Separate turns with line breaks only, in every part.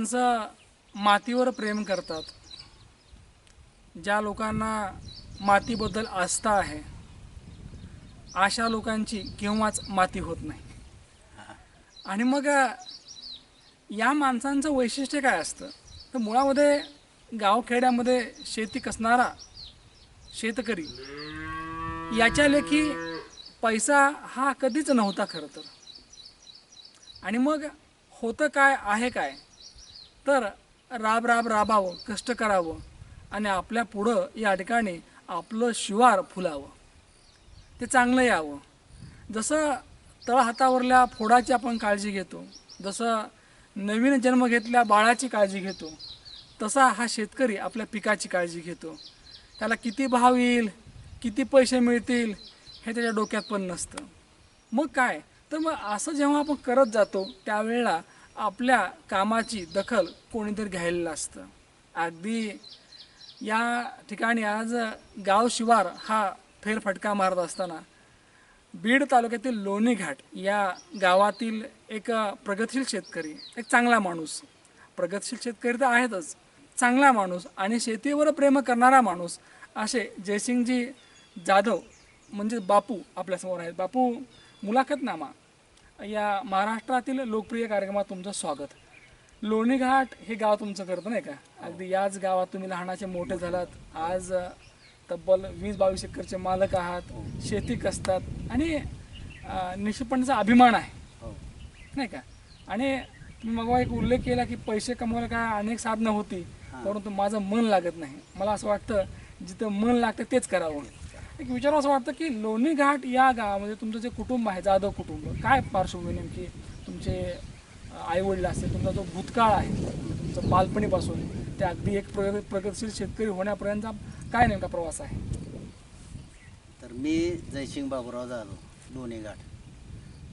माणसं मातीवर प्रेम करतात. ज्या लोकांना मातीबद्दल आस्था आहे अशा लोकांची केव्हाच माती होत नाही. आणि मग या माणसांचं वैशिष्ट्य काय असतं? तर मुळामध्ये गावखेड्यामध्ये शेती कसणारा शेतकरी याच्या लेखी पैसा हा कधीच नव्हता खरं तर. आणि मग होतं काय आहे काय? तर राब राब राबावं कष्ट करावं आणि आपल्या पुढं या ठिकाणी आपलं शिवार फुलावं. ते चांगलं यावं. जसं तळहातावरल्या फोडाची आपण काळजी घेतो जसं नवीन जन्म घेतल्या बाळाची काळजी घेतो तसा हा शेतकरी आपल्या पिकाची काळजी घेतो. त्याला किती भाव येईल किती पैसे मिळतील हे त्याच्या डोक्यात पण नसतं. मग काय? तर मग असं जेव्हा आपण करत जातो त्यावेळेला आपल्या कामाची दखल कोणीतरी घ्यायला असतं. अगदी या ठिकाणी आज गाव शिवार हा फेरफटका मारत असताना बीड तालुक्यातील लोणी घाट या गावातील एक प्रगतशील शेतकरी एक चांगला माणूस. प्रगतशील शेतकरी तर आहेतच. चांगला माणूस आणि शेतीवर प्रेम करणारा माणूस असे जयसिंगजी जाधव म्हणजे बापू आपल्यासमोर आहेत. बापू मुलाखतनामा. या महाराष्ट्रातील लोकप्रिय कार्यक्रमात तुमचं स्वागत. लोणी घाट हे गाव तुमचं करतं नाही का? अगदी याच गावात तुम्ही लहानाचे मोठे झालात. आज तब्बल वीस बावीस एकरचे मालक आहात. शेती कसतात. आणि निश्चितपणेचा अभिमान आहे.
हो.
नाही का? आणि तुम्ही मग एक उल्लेख केला की पैसे कमवायला काय अनेक साधनं होती. परंतु माझं मन लागत नाही. मला असं वाटतं जिथं मन लागतं तेच करावं. एक विचार असं वाटतं की लोणी घाट या गावामध्ये तुमचं जे कुटुंब आहे जाधव कुटुंब काय पार्श्वभूमी नेमकी तुमचे आई वडील असतील तुमचा जो भूतकाळ आहे तुमचं बालपणीपासून ते अगदी एक प्रग प्रगतशील शेतकरी होण्यापर्यंतचा काय नेमका प्रवास आहे?
तर मी जयसिंग बाबूराव झालो लोणी घाट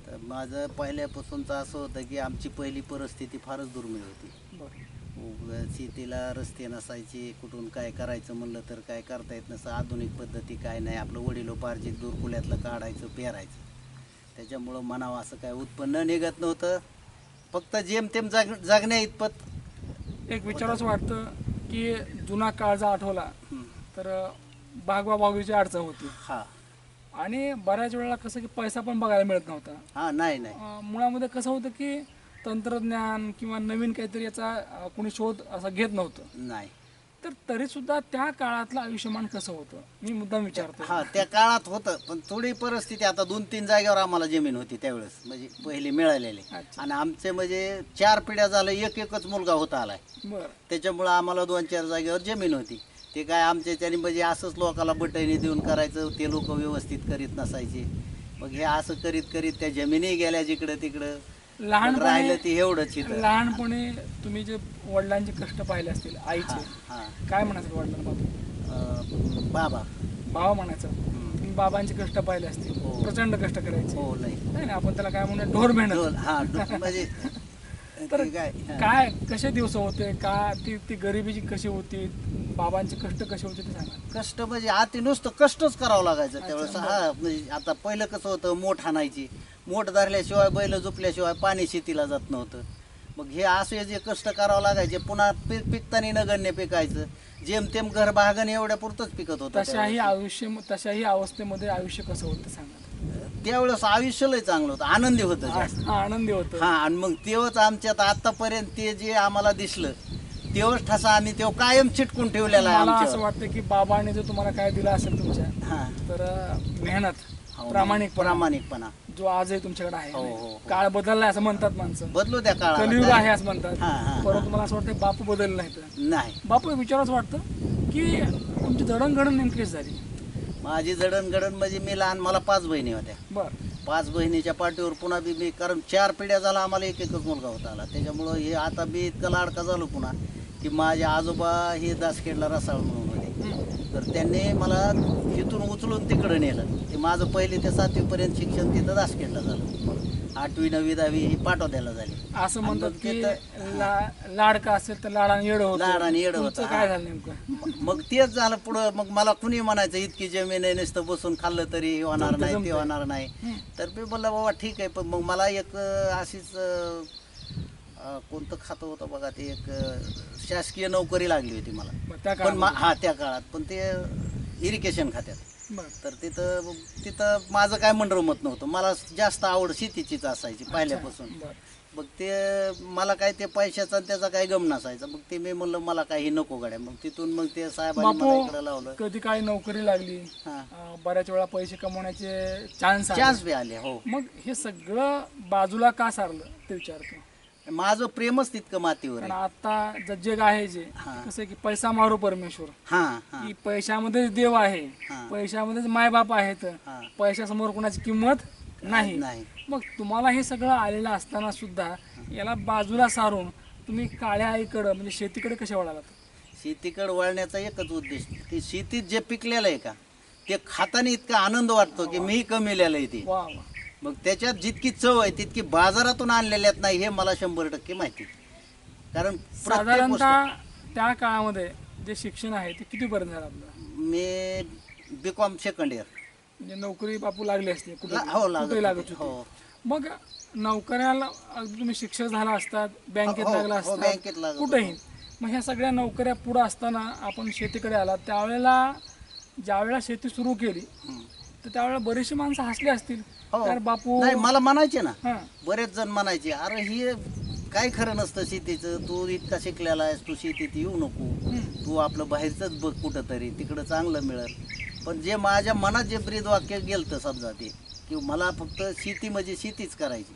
तर माझं पहिल्यापासूनचं असं होतं की आमची पहिली परिस्थिती फारच दुर्मिळ होती. शेतीला रस्ते नसायचे कुठून काय करायचं म्हणलं तर काय करता येत नसं. आधुनिक पद्धती काय नाही. आपलं वडिलोपार्जित दूर कुल्यातलं काढायचं पेरायचं. त्याच्यामुळं म्हणावं असं काय उत्पन्न निघत नव्हतं. फक्त जेमतेम जाग जगण्या इतपत.
एक विचार असं वाटतं की जुना काळ जर आठवला. तर भागवा भागवीची अडचण होती.
हा.
आणि बऱ्याच वेळेला कसं की पैसा पण बघायला मिळत नव्हता.
हा नाही नाही.
मुळामध्ये कसं होतं की तंत्रज्ञान किंवा नवीन काहीतरी याचा अं, कोणी शोध असा घेत नव्हतं.
नाही.
तर तरी सुद्धा त्या काळातलं आयुष्यमान कसं होतं? मी मुद्दाम विचारतो
हा त्या काळात होतं पण थोडी परिस्थिती आता दोन तीन जागेवर आम्हाला जमीन होती त्यावेळेस म्हणजे पहिली मिळालेली.
अच्छा.
आणि आमचे म्हणजे चार पिढ्या झालं एक एकच मुलगा होता आलाय.
बरं.
त्याच्यामुळं आम्हाला दोन चार जागेवर जमीन होती. ते काय आमच्या त्याने म्हणजे असंच लोकाला बटईने देऊन करायचं ते लोक व्यवस्थित करीत नसायचे. मग हे असं करीत करीत त्या जमिनी गेल्या जिकडं तिकडं राहिलं ते एवढंच इथं.
लहानपणी तुम्ही जे वडिलांचे कष्ट पाहिले असतील आईचे
हा.
काय म्हणायचं वडिलांना बाबा?
अं, बाबा.
भावा म्हणायचं. तुम्ही बाबांचे कष्ट पाहिले असतील
हो.
प्रचंड कष्ट करायचे.
हो लय
नाही ना आपण त्याला काय म्हणूया ढोर मेहनत
हा दो- म्हणजे
तर
ते काय हा.
काय कसे दिवस होते का ती ती गरिबीची कशी होती बाबांचे कष्ट कसे होते ते सांगा.
कष्ट म्हणजे आती नुसतं कष्टच करावं लागायचं त्यावेळेस.
अच्छा,
हा म्हणजे आता पहिलं कसं होतं मोठ हाणायची मोठ धरल्याशिवाय बैल झोपल्याशिवाय पाणी शेतीला जात नव्हतं. मग हे असे जे कष्ट करावं लागायचे पुन्हा पीक पिकताना नगण्य पिकायचं. जेमतेम घर भागन एवढ्या पुरतच पिकत होतं
तशाही. आयुष्य तशाही अवस्थेमध्ये आयुष्य कसं होतं सांगा.
त्यावेळेस आयुष्य लय चांगलं होतं आनंदी होतं
आनंदी होतं.
हा आणि मग तेव्हाच आमच्यात आतापर्यंत ते जे आम्हाला दिसलं तेव्हाच ठसा आम्ही तेव्हा कायम चिटकून ठेवलेला आहे
असं. वाटतं की बाबाने जर तुम्हाला काय दिलं असेल तुमच्या
हा.
तर मेहनत
हो,
प्रामाणिकपणा. जो आजही तुमच्याकडे आहे.
हो, हो, हो.
काळ बदललाय असं म्हणतात माणसं.
बदलू त्या
कलियुग? आहे असं म्हणतात.
हा, हा, हा.
परंतु मला असं वाटतं बापू बदललं नाही तर
नाही.
बापू विचाराच वाटतं की तुमची जडणघडण नेमकी कशी झाली?
माझी जडणघडण म्हणजे मी लहान मला पाच बहिणी होत्या.
बर.
पाच बहिणीच्या पाठीवर पुन्हा बी मी कारण चार पिढ्या झाला आम्हाला एक एकच मुलगा होता आला. त्याच्यामुळं हे आता मी इतकं लाडका झालो पुन्हा की माझे आजोबा हे दासखेडला रसाळ म्हणून तर त्यांनी मला इथून उचलून तिकडं नेलं. ते माझं पहिली ते सातवीपर्यंत शिक्षण तिथं दासखेडला झालं. आठवी नववी दहावी ही पाटोद्याला झाली.
असं म्हणतात की लाडका असेल तर लाडाने येडं होतं.
लाडाने येडं होतं,
काय. झालं नेमकं?
मग तेच झालं पुढं. मग मला कुणी म्हणायचं इतकी जमीन आहे नुसतं बसून खाल्लं तरी होणार नाही ते. होणार नाही. तर मी बोलला बाबा ठीक आहे. पण मग मला एक अशीच अं, कोणतं खातं होतं बघा ते एक अं, शासकीय नोकरी लागली होती मला.
मग त्या
पण मा-
काळात
हा त्या काळात. पण ते इरिगेशन खात्यात.
बरं.
तर तिथं तिथं माझं काय मनरमत नव्हतं. मला जास्त आवड शेतीचीच असायची पहिल्यापासून.
बरं.
मग ते मला काय ते पैशाचा आणि त्याचा काही गम नसायचा. मग ते मी म्हणलं मला काही नको गाड्या. मग तिथून मग ते साहेबांनी मला इकडं
बापू
लावलं.
कधी काही नोकरी लागली
हा.
अं, बऱ्याच वेळा पैसे कमवण्याचे चान्स
चान्स बी आले हो.
मग हे सगळं बाजूला का सारलं? ते विचारतो.
माझं प्रेमच तितकं मातीवर
कारण आता ज- जग आहे जे
हा.
कसं आहे की पैसा मारो परमेश्वर.
हा हा.
की पैशामध्येच देव आहे
हा.
पैशामध्येच मायबाप आहेत
हा.
पैशासमोर कोणाची किंमत नाही.
नाही.
मग तुम्हाला हे सगळं आलेलं असताना सुद्धा याला बाजूला सारून तुम्ही काळ्या आईकडं म्हणजे शेतीकडे कशा वळालात?
शेतीकडे वळण्याचा एकच उद्देश की शेतीत जे पिकलेलं आहे का ते खाताना इतका आनंद वाटतो की मी कमिलेलं आहे ते.
वा वा.
मग त्याच्यात जितकी चव आहे तितकी बाजारातून आणलेल्यात नाही हे मला शंभर टक्के माहिती कारण प्रत्येक गोष्ट-
साधारणतः त्या काळामध्ये जे शिक्षण आहे ते कितीपर्यंत झालं आपलं?
मी बी कॉम सेकंड इयर
म्हणजे नोकरी बापू लागली असते कुठे
हो लागत. होती हो.
मग नोकऱ्याला अगदी तुम्ही शिक्षक झाला असतात बँकेत
हो,
लागला
हो, बँकेत
असतात
लागत
कुठेही. मग ह्या सगळ्या नोकऱ्या पुढं असताना आपण शेतीकडे आला त्यावेळेला ज्यावेळेला शेती सुरू केली
हम्म.
तर त्यावेळेला बरीचशी माणसं हसली असतील.
हो.
तर बापू.
नाही मला म्हणायचे ना.
हा.
बरेच जण म्हणायचे अरे हे काय खरं नसतं शेतीचं? तू इतका शिकलेला आहेस तू शेतीत येऊ नको.
हम्म.
तू आपलं बाहेरचंच बघ कुठं तरी तिकडं चांगलं मिळेल. पण जे माझ्या मनात जे ब्रीद वाक्य गेलतं समजा ते की मला फक्त शेती म्हणजे शेतीच करायची.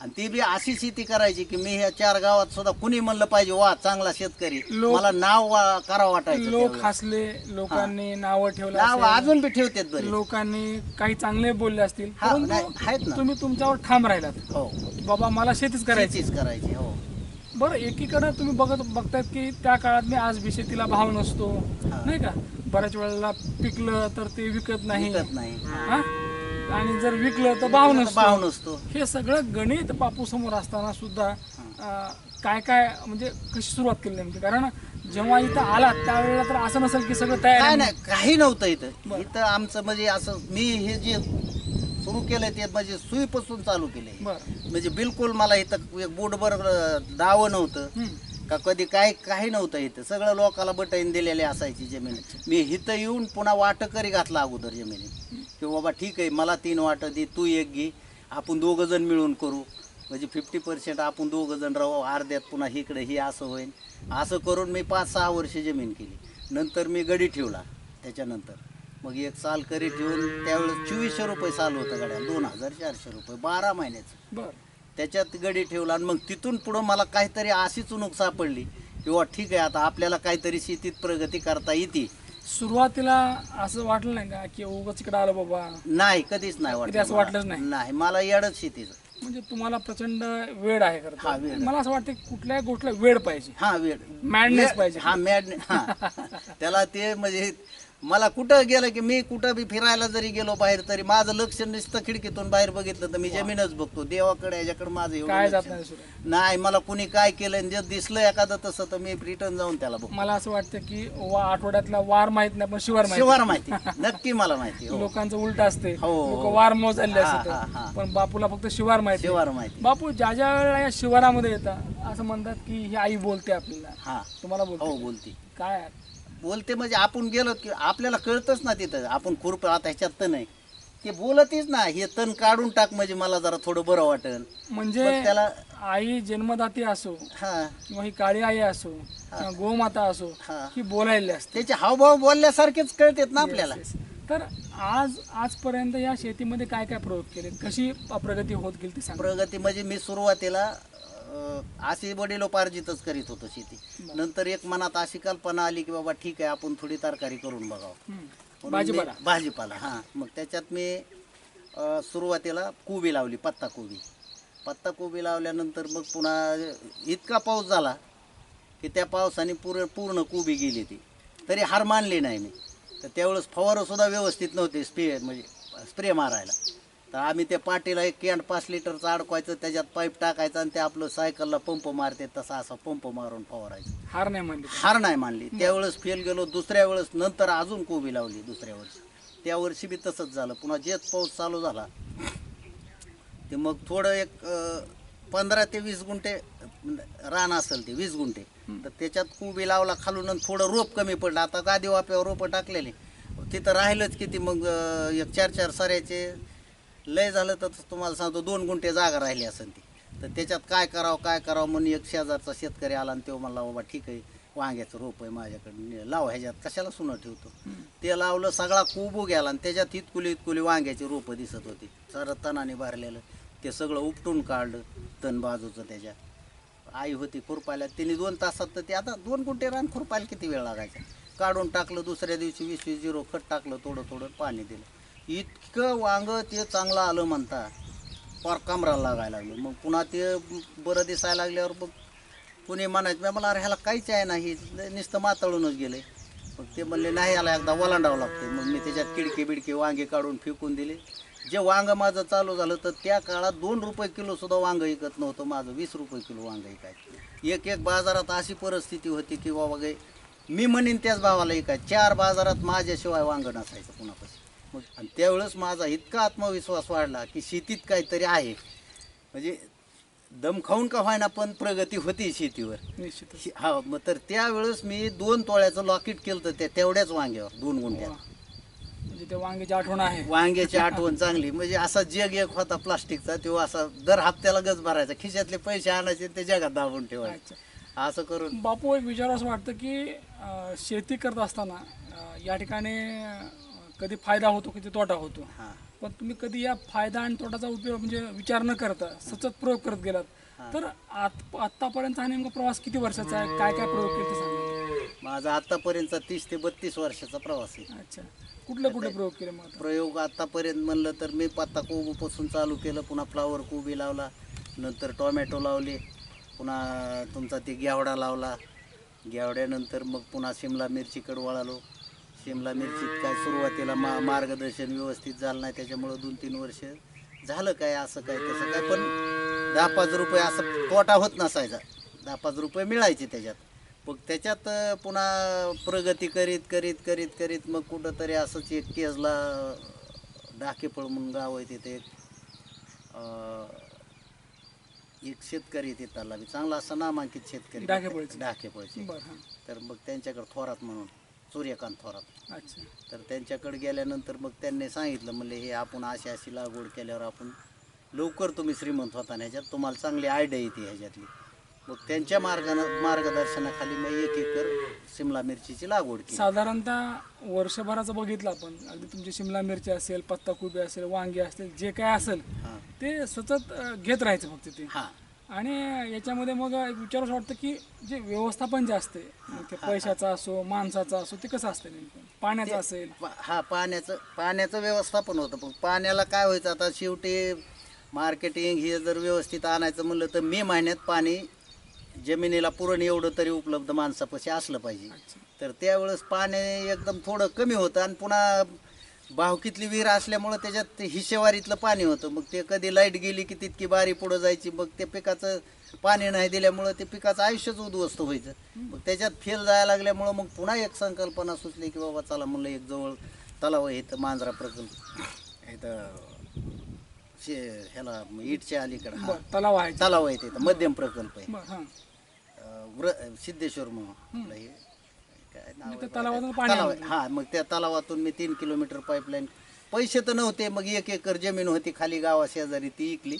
आणि ती बी अशी शेती करायची की मी ह्या चार गावात सुद्धा कुणी म्हणलं पाहिजे वा चांगला शेतकरी.
लोक-
मला नाव वा- करावं वाटायचं
लोक
त्यावेळेस.
हसले लोकांनी नावं ठेवलं
नाव
असेल.
अजून बी ठेवतात बरे
लोकांनी काही चांगले बोलले असतील
हा, नाही,
परंतु
आहेत ना.
तुम्ही तुमच्यावर ठाम राहिलात.
हो.
बाबा मला शेतीच करायची.
शेतीच करायची हो.
बरं एकीकडे तुम्ही बघत बघतायत की त्या काळात मी आज बी शेतीला भाव नसतो.
हा.
नाही का? बऱ्याच वेळेला पिकलं तर ते विकत नाही.
विकत नाही.
हा? आणि जर विकलं तर भाव
भाव
नसतो.
नसतो.
हे सगळं गणित बापू समोर असताना सुद्धा अं, काय काय म्हणजे कशी सुरुवात केली नेमकी? कारण जेव्हा इथं आलात त्यावेळेला तर असं नसेल की सगळं तयार
काय
आहे.
नाही काही नव्हतं इथं.
बरं.
इथं आमचं म्हणजे असं मी हे जे सुरू केलंय ते म्हणजे सुईपासून चालू केलंय.
बरं.
म्हणजे बिलकुल मला इथं एक बोटभर दावं नव्हतं.
हम्म.
का कधी काय काही नव्हतं इथं. सगळं लोकाला बटईन दिलेली असायची जमीन मी इथं येऊन पुन्हा वाटकरी घातला अगोदर जमिनीत. की बाबा ठीक आहे मला तीन वाटं दे तू एक घे आपण दोघं जण मिळून करू. म्हणजे फिफ्टी पर्सेंट आपण दोघं जण राहू अर्ध्यात पुन्हा इकडे ही असं होईल असं करून मी पाच सहा वर्ष जमीन केली. नंतर मी गडी ठेवला त्याच्यानंतर. मग एक साल करी ठेवून त्यावेळेस चोवीसशे रुपये चालू होतं गाड्या दोन हजार चारशे रुपये बारा महिन्याचं.
बरं.
त्याच्यात गडी ठेवला आणि मग तिथून पुढं मला काहीतरी अशी चुनूक सापडली. किंवा ठीक आहे आता आपल्याला काहीतरी शेतीत प्रगती करता येते.
सुरुवातीला असं वाटलं नाही का की उगाच इकडे आलं बाबा.
नाही कधीच नाही
कधी असं वाटलंच नाही?
नाही मला येडच शेतीचं
म्हणजे तुम्हाला प्रचंड वेळ आहे
हा, वेळ आहे.
मला असं वाटतं की कुठल्याही गोष्टीला वेळ पाहिजे.
हा वेळ.
Madness
वेळ-
पाहिजे.
हा मॅड हा. त्याला ते म्हणजे मला कुठं गेलं की मी कुठं बी फिरायला जरी गेलो बाहेर तरी माझं लक्ष नुसतं खिडकीतून बाहेर बघितलं तर मी जमीनच बघतो. देवाकडे याच्याकडे माझं एवढं
काय जात
नाही.
नाही. सुरू
नाही मला कुणी काय केलं आणि जे दिसलं एखादं तसं तर मी रिटर्न जाऊन त्याला बघतो.
मला असं वाटतं की वा आठवड्यातला वार माहीत नाही पण शिवार माहीत.
शिवार माहिती. नक्की मला माहिती हो.
लोकांचं उलट असते.
हो.
लोक वार मोजले
हा, हा, हा.
पण बापूला फक्त शिवार माहिती.
शिवार माहिती.
बापू ज्या ज्या वेळेला या शिवारामध्ये येतात असं म्हणतात की ही आई बोलते आपल्याला.
हा.
तुम्हाला
हो
बोलते
बोलती.
काय?
बोलते म्हणजे आपण गेलो की आपल्याला कळतच ना तिथं. आपण खुरप आता ह्याच्यात तर नाही. ते बोलतीच ना हे तण काढून टाक म्हणजे मला जरा थोडं बरं वाटेल.
म्हणजे
मग त्याला
आई जन्मदाती असो
हा.
किंवा ही काळी आई असो किंवा गोमाता असो
हा.
ही बोलायला असते.
त्याचे हावभाव बोलल्यासारखेच कळतात ना आपल्याला.
Yes, yes. तर आज आजपर्यंत या शेतीमध्ये काय काय प्रयोग केले कशी प्रगती होत गेली ती सांगा.
प्रगती म्हणजे मी सुरुवातीला अं, अशी वडिलोपार्जितच करीत होतो शेती. नंतर एक मनात अशी कल्पना आली की बाबा ठीक आहे आपण थोडी तरकारी करून बघावं. म्हणून
भाजीपाला.
मी- भाजीपाला हां. मग त्याच्यात मी अ, सुरुवातीला कोबी लावली पत्ता कोबी. पत्ता कोबी लावल्यानंतर मग पुन्हा इतका पाऊस झाला की त्या पावसाने पूर्ण पूर्ण कोबी गेली ती. तरी हार मानली नाही मी. तर त्यावेळेस फवारं सुद्धा व्यवस्थित नव्हते स्प्रे म्हणजे स्प्रे मारायला. तर आम्ही त्या पाटीला एक कॅन पाच लिटरचं अडकवायचं त्याच्यात पाईप टाकायचं आणि ते आपलं सायकलला पंप मारते तसा असा पंप मारून फवारायचं.
हार नाही म्हणली
हार नाही मानली. त्यावेळेस फेल गेलो दुसऱ्या वेळेस नंतर अजून कोबी लावली दुसऱ्या वर्षी. त्या वर्षी बी तसंच झालं. पुन्हा जेच पाऊस चालू झाला ते मग थोडं एक पंधरा ते वीस गुंठे रान असेल ते वीस गुंठे. तर त्याच्यात कुबी लावला खालून आणि थोडं रोप कमी पडलं. आता गादी वाप्यावर रोपं टाकलेली. तिथं राहिलंच किती मग एक चार चार साऱ्याचे लय झालं तर तुम्हाला सांगतो दोन गुंठे जागा राहिली असेल ती. तर त्याच्यात काय करावं काय करावं म्हणून एक शेजारचा शेतकरी आला आणि तो म्हणला बाबा ठीक आहे वांग्याचं रोप आहे माझ्याकडे लाव ह्याच्यात कशाला सुनं ठेवतो? ते लावलं सगळा कुबू गेला आणि त्याच्यात इतकुली इतकुली वांग्याची रोपं दिसत होती. सारं तणाने भरलेलं. ते सगळं उपटून काढलं तण बाजूचं त्याच्या. आई होती खुरपायला तिने दोन तासात तर ते आता दोन गुंठे रान खुरपायला किती वेळ लागायचा? काढून टाकलं दुसऱ्या दिवशी वीस वीस झिरो खत टाकलं थोडं थोडं पाणी दिलं. इतकं वांग ते चांगलं आलं म्हणता. फार कमराला लागायला लागलं. मग पुन्हा ते बरं दिसायला लागल्यावर मग कुणी म्हणायचं "बा, मला अरे ह्याला काहीच आहे नाही. नुसतं मातळूनच गेले. मग ते म्हणले नाही याला एकदा वलांडावं लागते मग मी त्याच्यात किडकी बिडकी वांगे काढून फेकून दिले. जे वांग माझं चालू झालं तर त्या काळात दोन रुपये किलो सुद्धा वांग विकत नव्हतं माझं. वीस रुपये किलो वांग विकायचं. एक एक बाजारात अशी परिस्थिती होती की बाबा मी म्हणेन त्याच भावाला विकाय चार बाजारात माझ्याशिवाय वांग नसायचं कुणापासून मग आणि त्यावेळेस माझा इतका आत्मविश्वास वाढला की शेतीत काहीतरी आहे. म्हणजे दम खाऊन का व्हायना पण प्रगती होती शेतीवर.
निश्चितच.
शे- हा मग तर त्यावेळेस मी दोन तोळ्याचं लॉकेट केलं तर त्या तेवढ्याच वांग्यावर दोन गुंठ्यात
म्हणजे ते वांग्याची आठवण आहे.
वांग्याची आठवण चांगली. म्हणजे असा जग एक होता प्लास्टिकचा तो असा दर हप्त्याला गज भरायचा. खिशातले पैसे आणायचे आणि ते जगात दाबून ठेवायचे. असं करून.
बापू एक विचार असं वाटतं की अं, शेती करत असताना अं, या ठिकाणी कधी फायदा होतो कधी तोटा होतो.
हा.
पण तुम्ही कधी या फायदा आणि तोटाचा उपयोग म्हणजे विचार न करता सतत प्रयोग करत गेलात तर आत आत्तापर्यंत हा नेमका प्रवास किती वर्षाचा आहे? काय काय प्रयोग केले ते सांगा.
माझा आतापर्यंतचा तीस ते बत्तीस वर्षाचा प्रवास आहे.
अच्छा. कुठले कुठले प्रयोग केले मग आता?
प्रयोग आतापर्यंत म्हणलं तर मी पत्ता कोबूपासून चालू केलं पुन्हा फ्लावर कोबी लावला नंतर टोमॅटो लावले पुन्हा तुमचा ते घेवडा लावला. घेवड्यानंतर मग पुन्हा शिमला मिरचीकडे वळालो. शिमला मिरचीत काय सुरुवातीला मा मार्गदर्शन व्यवस्थित झालं नाही त्याच्यामुळं दोन तीन वर्ष झालं काय असं काय तसं काय पण दहा पाच रुपये असं तोटा होत नसायचा. दहा पाच रुपये मिळायचे त्याच्यात. मग त्याच्यात पुन्हा प्रगती करीत करीत करीत करीत मग कुठंतरी असंच एक केजला डाकेफळ म्हणून गाव आहे तिथे एक शेतकरी तिथला. चांगला असं नामांकित शेतकरी.
डाकेफळचे?
तर मग त्यांच्याकडे थोरात म्हणून. सूर्यकांत थोरात.
अच्छा.
तर त्यांच्याकडे गेल्यानंतर मग त्यांनी सांगितलं म्हणले हे आपण अशी अशी लागवड केल्यावर आपण लवकर तुम्ही श्रीमंत होता ना ह्याच्यात तुम्हाला चांगली आयडिया येते ह्याच्यातली. मग त्यांच्या मार्गानं मार्गदर्शनाखाली मी एक एकर सिमला मिरचीची लागवड केली.
साधारणतः वर्षभराचं बघितलं आपण. अगदी तुमची शिमला मिरची असेल पत्ताकोबी असेल वांगी असेल जे काय असेल
हां.
ते सतत अं, घेत राहायचं फक्त ते.
हां.
आणि याच्यामध्ये मग एक विचार असं वाटतं की जे व्यवस्थापन जे असते मग ते पैशाचं असो माणसाचं असो ते कसं असतं नेमकं? पाण्याचं असेल.
पा- हा पाण्याचं पाण्याचं व्यवस्थापन होतं. पण पाण्याला काय व्हायचं? आता शेवटी मार्केटिंग हे जर व्यवस्थित आणायचं म्हणलं तर मे महिन्यात पाणी जमिनीला पुरण एवढं तरी उपलब्ध माणसापाशी असलं पाहिजे. तर त्यावेळेस पाणी एकदम थोडं कमी होतं आणि पुन्हा भावकीतली विहीर असल्यामुळं त्याच्यात हिशेवारीतलं पाणी होतं. मग ते कधी लाइट गेली की तितकी बारी पुढं जायची मग ते पिकाचं पाणी नाही दिल्यामुळं ते पिकाचं आयुष्यच उद्ध्वस्त व्हायचं. मग त्याच्यात फेल जायला लागल्यामुळं मग पुन्हा एक संकल्पना सुचली की बाबा चला म्हणलं एक जवळ तलाव आहे इथं मांजरा प्रकल्प. इथं शे ह्याला इटच्या अलीकडं
तलाव आहे
तलाव आहे तिथं मध्यम प्रकल्प आहे. व्र सिद्धेश्वर म्हणून काय नाव आहे
त्या तलावातून
बघा.
पाणी
तलाव
आणतं.
आहे. हा मग त्या तलावातून मी तीन किलोमीटर पाईपलाईन पैसे तर नव्हते मग एक एकर जमीन होती खाली गावा शेजारी ती इकली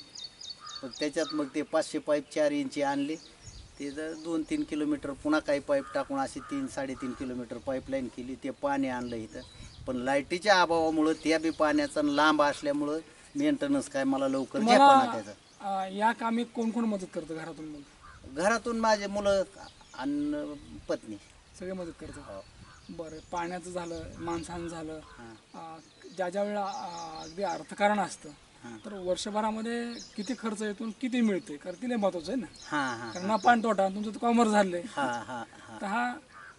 मग त्याच्यात मग ते पाचशे पाईप चार इंची आणले ते जर दोन तीन किलोमीटर पुन्हा काही पाईप टाकून अशी तीन साडेतीन किलोमीटर पाईपलाईन केली ते पाणी आणलं इथं पण लाईटीच्या अभावामुळं त्या बी पाण्याचा लांब असल्यामुळं मेंटेनन्स काय मला लवकर झेपाना त्याचं
या कामी कोण कोण मदत करतं घरातून मग
घरातून माझे मुलं आणि पत्नी
सगळे मदत करतात.
हो.
बरं पाण्याचं झालं माणसांचं झालं. अं, ज्या ज्या वेळेला अं, अगदी अर्थकारण असतं. तर वर्षभरामध्ये किती खर्च येतो किती मिळते कारण तिला महत्वाचं आहे ना.
हां हां
कारण आणि तोटा तुमचं कॉमर्स झालंय.
हा हा हा.
तर हा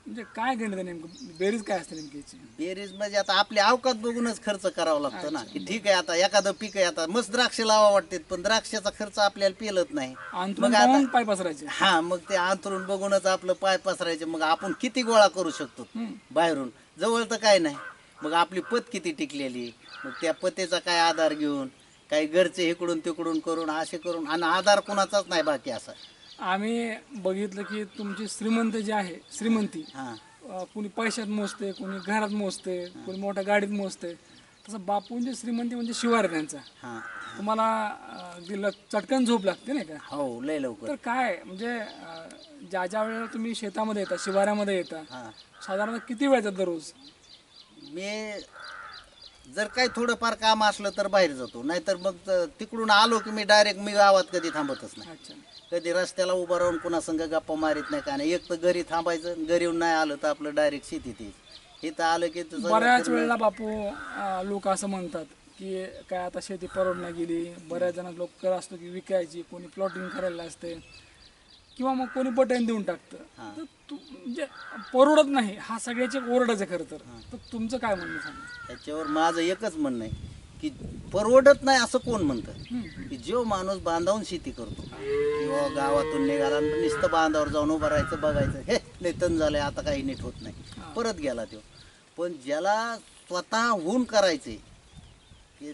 म्हणजे काय गणित नेमकं? बेरीज काय असते नेमकी याची?
बेरीज म्हणजे आता आपली अवकात बघूनच खर्च करावा लागतो ना. की ठीक आहे आता एखादं पीक आहे आता मस्त द्राक्ष लावा वाटते पण द्राक्षाचा खर्च आपल्याला पेलत नाही.
अंतरून
मग आता-
पाहून पाय पसरायचे.
हा मग ते अंतरून बघूनच आपलं पाय पसरायचे मग आपण किती गोळा करू शकतो
हम्म.
बाहेरून? जवळ तर काय नाही. मग आपली पत किती टिकलेली? मग त्या पतेचा काय आधार घेऊन काही घरचे इकडून तिकडून करून असे करून आणि आधार कुणाचाच नाही बाकी असा.
आम्ही बघितलं की तुमची श्रीमंत जी आहे श्रीमंती
हां.
अं, कोणी पैशात मोजते कोणी घरात मोजते कोणी मोठ्या गाडीत मोजते. तसं बापूंची श्रीमंती म्हणजे शिवार आहे त्यांचा.
हां.
तुम्हाला अं, अगदी ल- चटकन झोप लागते नाही का?
हो लय लवकर.
तर काय म्हणजे अं, ज्या ज्या वेळेला तुम्ही शेतामध्ये येता शिवाऱ्यामध्ये येता
हां.
साधारणतः किती वेळ येतात दररोज
मी जर काही थोडंफार काम असलं तर बाहेर जातो. नाहीतर मग त- तिकडून आलो की मी डायरेक्ट मी गावात कधी थांबतच नाही.
अच्छा.
कधी रस्त्याला उभं राहून कुणा संग गप्पा मारित नाही का नाही. एक तर घरी थांबायचं घरी येऊन नाही आलं तर आपलं डायरेक्ट शेतीत यायचं इथं आलं की तुझं
बऱ्याच वेळेला बापू लोक असं म्हणतात की काय आता शेती परवडण्यात गेली बऱ्याच जण लोक असतो की विकायची कोणी प्लॉटिंग करायला असते किंवा मग कोणी बटन देऊन टाकतं. तर तू म्हणजे परवडत नाही हा सगळ्याची आहे खरं तर. तर तुमचं काय म्हणणं सांगा?
त्याच्यावर माझं एकच म्हणणं आहे. की परवडत नाही असं कोण म्हणतं. की जो माणूस बांधावून शेती करतो किंवा गावातून निघाला नुसतं बांधावर जाऊन उभं राहायचं बघायचं हे तण झालंय आता काही नीट होत नाही. परत गेला तो. पण ज्याला स्वतःहून करायचे की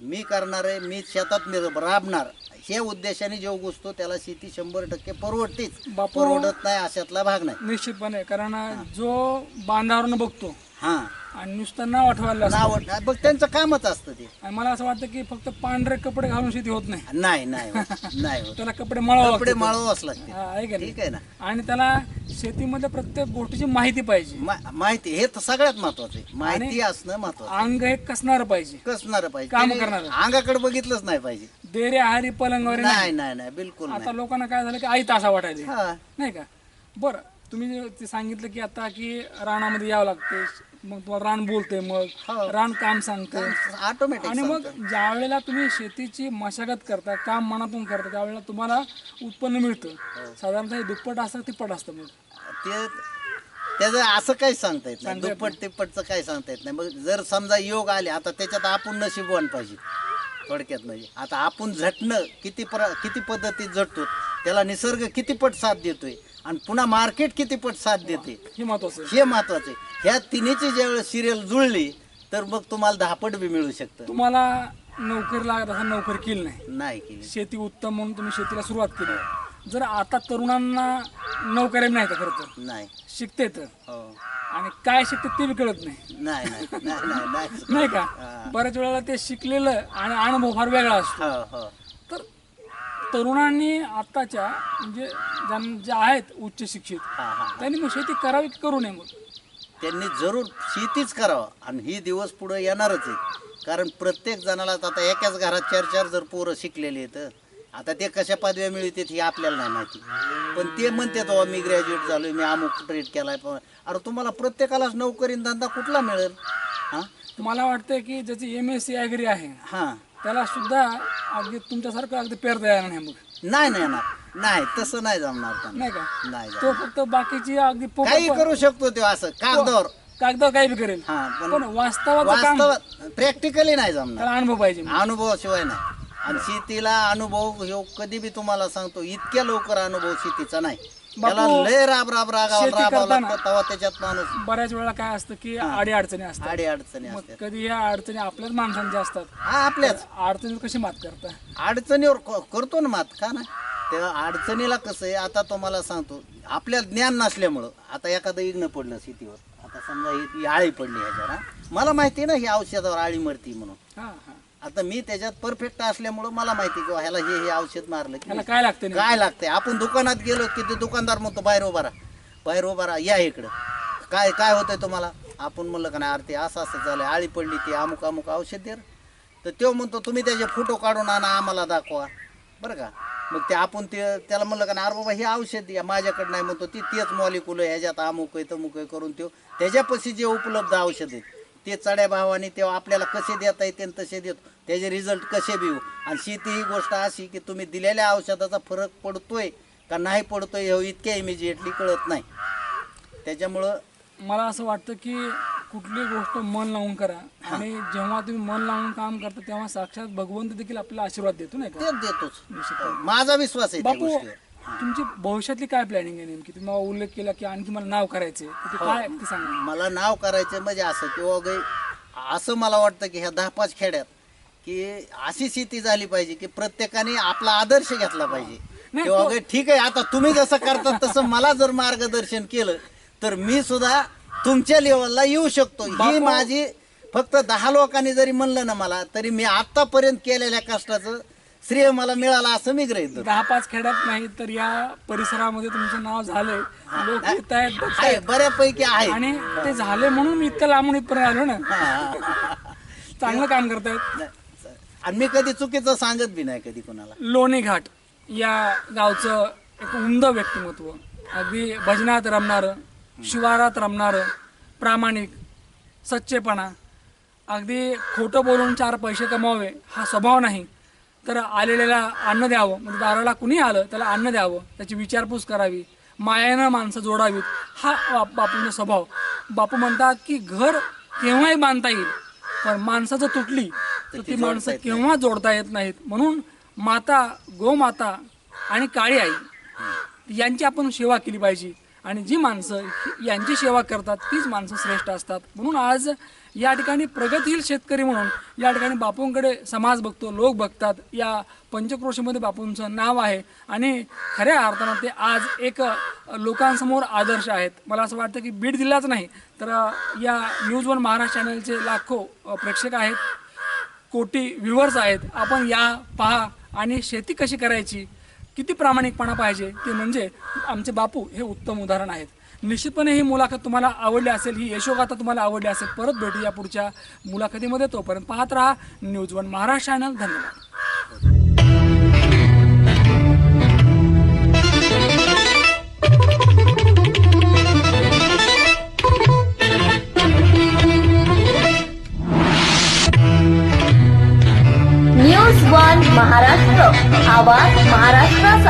मी करणार आहे मी शेतात राबणार हे उद्देशाने जो घुसतो त्याला शेती शंभर टक्के परवडतेच. परवडत नाही अशातला भाग नाही.
निश्चितपणे कारण जो बांधावरनं बघतो
हां.
आणि नुसतं नाव आठवायला
नाव बघ त्यांचं कामच असतं ते.
आणि मला असं वाटतं की फक्त पांढरे कपडे घालून शेती होत नाही.
नाही नाही होत, नाही होत.
त्याला कपडे मळावं
कपडे
लागतात.
माळवाच लागते
हा, आहे का नाही?
ठीक आहे ना.
आणि त्याला शेतीमध्ये प्रत्येक गोष्टीची माहिती पाहिजे.
मा- माहिती हे तर सगळ्यात महत्वाचं आहे. माहिती असणं महत्वाचं
अंग हे कसणार पाहिजे?
कसणार पाहिजे?
काम
त्याने
करणारं.
अंगाकडे बघितलंच नाही पाहिजे.
देरे आहारी पलंगावर नाही.
नाही. नाही नाही बिलकुल
आता
नाही.
लोकांना काय झालं की आई तासा वाटायले
हा.
नाही का? बरं तुम्ही जे ते सांगितलं की आता की रानामध्ये यावं लागते मग तुम्हाला रान बोलते मग
हो.
रान काम सांगते
ऑटोमॅटिक
आणि मग ज्या वेळेला तुम्ही शेतीची मशागत करता काम मनातून करता त्यावेळेला तुम्हाला उत्पन्न मिळतं.
हो.
साधारणतः हे दुप्पट असतं तिप्पट असतं मग.
ते त्याचं असं काही सांगता येत नाही. दुप्पट तिप्पटचं काही सांगता येत नाही. मग जर समजा योग आले आता त्याच्यात आपण नशीबवान पाहिजे. थोडक्यात म्हणजे. आता आपण झटणं किती प्र किती पद्धतीत झटतो त्याला निसर्ग किती पट साथ देतोय आणि पुन्हा मार्केट किती पट साथ देते
हे महत्वाचं आहे.
हे महत्वाचं आहे. ह्या तिन्हीची ज्यावेळेस सिरियल जुळली तर मग तुम्हाला दहापट बी मिळू शकतं.
तुम्हाला नोकरी लागत असं नोकरी केली नाही.
नाही केली.
शेती उत्तम म्हणून तुम्ही शेतीला सुरुवात केली. जर आता तरुणांना नोकऱ्या नाही खरं तर?
नाही.
शिकते तर?
हो.
आणि काय शिकते ते बी कळत नाही.
नाही नाही नाही नाही नाही.
नाही का?
हा.
बऱ्याच वेळेला ते शिकलेलं आणि अनुभव फार वेगळा असतो.
हो हो.
तर तरुणांनी आत्ताच्या म्हणजे ज्यां आहेत उच्च शिक्षित
हा हा.
त्यांनी मग शेती करावी की करू नये मग?
त्यांनी जरूर शेतीच करावं. आणि ही दिवस पुढे येणारच आहे. कारण प्रत्येक जणाला आता एकाच घरात चार चार जर पोरं शिकलेली आहेत आता ते कशा पदव्या मिळतात हे आपल्याला नाही माहिती. पण ते म्हणतात बाबा मी ग्रॅज्युएट झालोय मी अमुक ट्रेड केलाय. पण अरे तुम्हाला प्रत्येकालाच नोकरी धंदा कुठला मिळेल? हां?
मला वाटतं की ज्याची एम एस सी ॲग्री आहे
हां.
त्याला सुद्धा अगदी तुमच्यासारखं अगदी पेरता येणार नाही मग
नाही नाही ना नाही तसं नाही जमणार त्यांना.
नाही का?
नाही
तो
जमणार.
फक्त बाकीची अगदी पोपट-
काही करू शकतो तो असं. कागदावर.
कागदावर काही बी करेल.
हा
पण
पण
वास्तवाचं काम
वास्तवात प्रॅक्टिकली नाही जमणार.
त्याला अनुभव पाहिजे.
अनुभवाशिवाय नाही. आणि शेतीला अनुभव ह्यो कधी बी तुम्हाला सांगतो इतक्या लवकर अनुभव शेतीचा नाही. त्याला
बापू,
लय राब राब रागावं
शेती
राबावं
करताना-
लागतं तेव्हा त्याच्यात माणूस.
बऱ्याच वेळा काय असतं की आडी अडचणी असतात.
आडी अडचणी
मग
असतात.
कधी या अडचणी आपल्याच माणसांच्या असतात
हा आपल्याच.
अडचणीवर कशी मात करता?
अडचणीवर क- करतो ना मात का ना? तेव्हा अडचणीला कसं आहे आता तुम्हाला सांगतो आपल्याला ज्ञान नसल्यामुळं आता एखादं इग्न पडलं शेतीवर आता समजा ही ही आळी पडली ह्याच्यावर हा. मला माहिती आहे ना ही औषधावर आळी मरती म्हणून.
हा हा.
आता मी त्याच्यात परफेक्ट असल्यामुळं मला माहिती की ह्याला हे हे औषध मारलं की
त्याला काय लागतं नाही
काय लागतंय? आपण दुकानात गेलो की ते दुकानदार म्हणतो बाहेर उभा राहा. बाहेर उभा राहा. या इकडं. काय काय होतंय तुम्हाला? आपण म्हणलं का नाही अरे ते असं असं झालंय. आळी पडली ती. अमुक अमुक औषध दे रे. तर तो म्हणतो तुम्ही त्याचे फोटो काढून आणा आम्हाला दाखवा. बरं का? मग ते आपण ते त्याला म्हणलं का नाही अरे बाबा हे औषध या माझ्याकडे नाही. म्हणतो ती तेच मॉलिक्युल ह्याच्यात अमुक आहे तमुक आहे करून तो त्याच्यापाशी जे उपलब्ध औषध आहेत ते चढ्या भावाने तेव्हा आपल्याला कसे देता येते आणि तसे देतो. त्याचे रिझल्ट कसे येऊ आणि शेती ही गोष्ट अशी की तुम्ही दिलेल्या औषधाचा फरक पडतोय का नाही पडतोय हे इतक्या इमिजिएटली कळत नाही. त्याच्यामुळं
मला असं वाटतं की कुठली गोष्ट मन लावून करा. आणि जेव्हा तुम्ही मन लावून काम करता तेव्हा साक्षात भगवंत देखील आपल्याला आशीर्वाद देतो नाही का?
तेच देतोच. माझा विश्वास आहे
बापू तुमची भविष्यातली काय प्लॅनिंग आहे नेमकी? तुम्ही मला उल्लेख केला की आणखी मला नाव करायचे ते काय ते सांगा.
मला नाव करायचं म्हणजे असं किंवा गे असं मला वाटतं की ह्या दहा पाच खेड्यात की अशी शेती झाली पाहिजे की प्रत्येकाने आपला आदर्श घेतला पाहिजे. किंवा काही ठीक आहे आता तुम्ही जसं करता तसं मला जर मार्गदर्शन केलं तर मी सुद्धा तुमच्या लेवलला येऊ शकतो. ही माझी फक्त दहा लोकांनी जरी म्हणलं ना मला तरी मी आतापर्यंत केलेल्या कष्टाचं श्रेय मला मिळालं असं मी धरतो.
दहा पाच खेड्यात नाही तर या परिसरामध्ये तुमचं नाव झालंय. लोक येत आहेत
आहे. बऱ्यापैकी आहे.
आणि ते झाले म्हणून मी इतकं लांबून इथपर्यंत आलो ना. चांगलं काम करतायत.
आणि मी कधी चुकीचं सांगत बी नाही कधी कोणाला.
लोणी घाट या गावचं एक उमद व्यक्तिमत्व. अगदी भजनात रमणारं शिवारात रमणारं प्रामाणिक सच्चेपणा. अगदी खोटं बोलून चार पैसे कमावे हा स्वभाव नाही. तर आलेल्याला अन्न द्यावं. म्हणजे दाराला कुणी आलं त्याला अन्न द्यावं. त्याची विचारपूस करावी. मायानं माणसं जोडावीत. हा बाप बापूंचा स्वभाव. बापू म्हणतात की घर केव्हाही बांधता येईल पण माणसं जर तुटली तर ती माणसं केव्हा जोडता येत नाहीत? म्हणून माता गोमाता आणि काळी आई यांची आपण सेवा केली पाहिजे. आणि जी माणसं यांची सेवा करतात तीच माणसं श्रेष्ठ असतात. म्हणून आज या ठिकाणी प्रगतशील शेतकरी म्हणून या ठिकाणी बापूंकडे समाज बघतो लोक बघतात. या पंचक्रोशीमध्ये बापूंचं नाव आहे आणि खऱ्या अर्थानं ते आज एक लोकांसमोर आदर्श आहेत. मला असं वाटतं की बीड जिल्हाच नाही तर या न्यूज वन महाराष्ट्र चॅनलचे लाखो प्रेक्षक आहेत कोटी व्ह्युअर्स आहेत. आपण या पहा आणि शेती कशी करायची किती प्रामाणिकपणा पाहिजे? ते म्हणजे आमचे बापू हे उत्तम उदाहरण आहेत. निश्चितपणे ही मुलाखत तुम्हाला आवडली असेल ही यशोगाथा तुम्हाला आवडली असेल परत भेटूया पुढच्या मुलाखतीमध्ये तोपर्यंत पाहत राहा न्यूज वन महाराष्ट्र चॅनल. धन्यवाद. you न्यूज वन महाराष्ट्र आवाज महाराष्ट्राचा